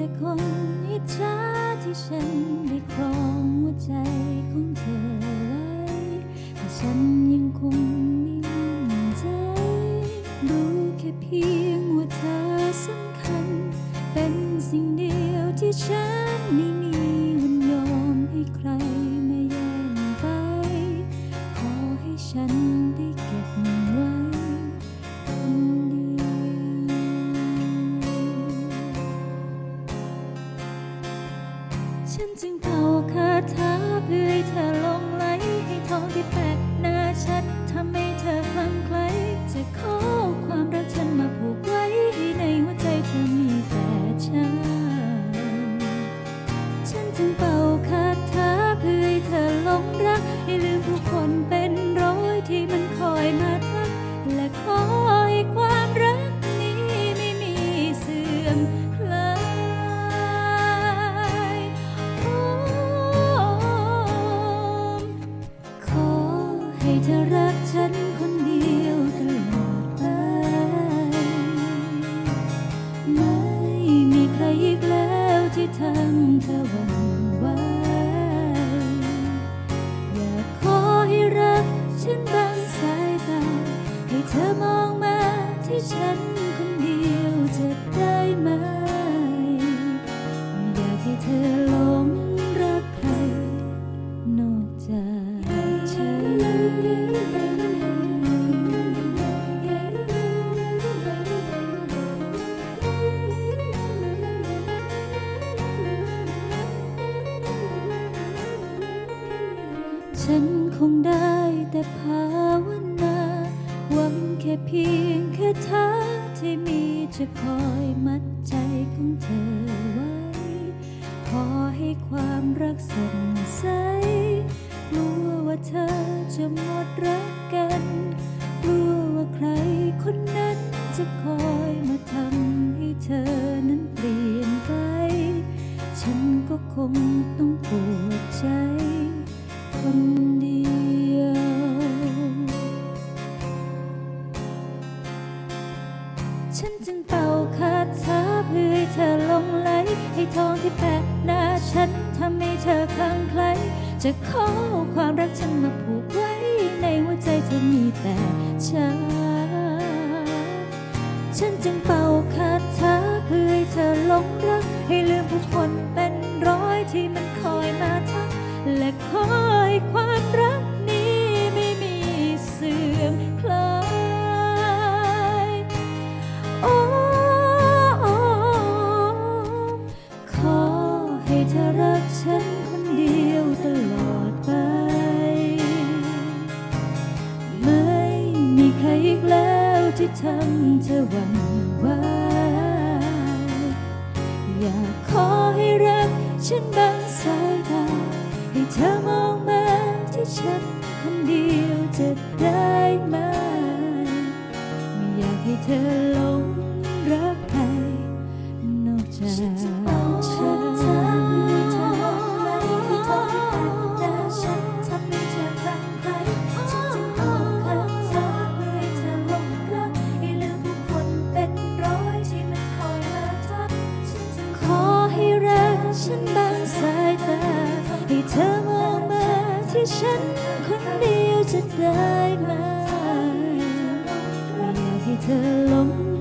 แต่คนอิจฉาที่ฉันได้ครองหัวใจของเธอไว้แต่ฉันยังคงมี ธอรักฉันคนเดียวตลอดไป ไม่มีใครอีกแล้วที่ทำเธอหวั่นไหวอยากขอให้รักฉันบางสายตา ให้เธอมองมาที่ฉันคนเดียวจะได้ไหม อยากให้เธอ ฉันคงได้แต่ภาวนา หวังแค่เพียงแค่เธอที่มีจะคอยมัดใจของเธอไว้ ขอให้ความรักสดใส ทองที่แปะหน้าฉันทำให้เธอคลั่งไคล้จะขอความรักฉันมาผูกไว้ ในหัวใจเธอมีแต่ฉัน ฉันจึงเป่าคาถาเพื่อให้เธอหลงรัก ให้ลืมผู้คนเป็นร้อยที่มันคอยมาทักและคอย ที่ทำเธอหวั่นไหวอยากขอให้รักฉันบางสายตาให้เธอมองมาที่ฉันคนเดียวจะได้ไหมไม่อยากให้เธอ ที่ฉันคนเดียวจะได้ไหมไม่อยากให้เธอล้ม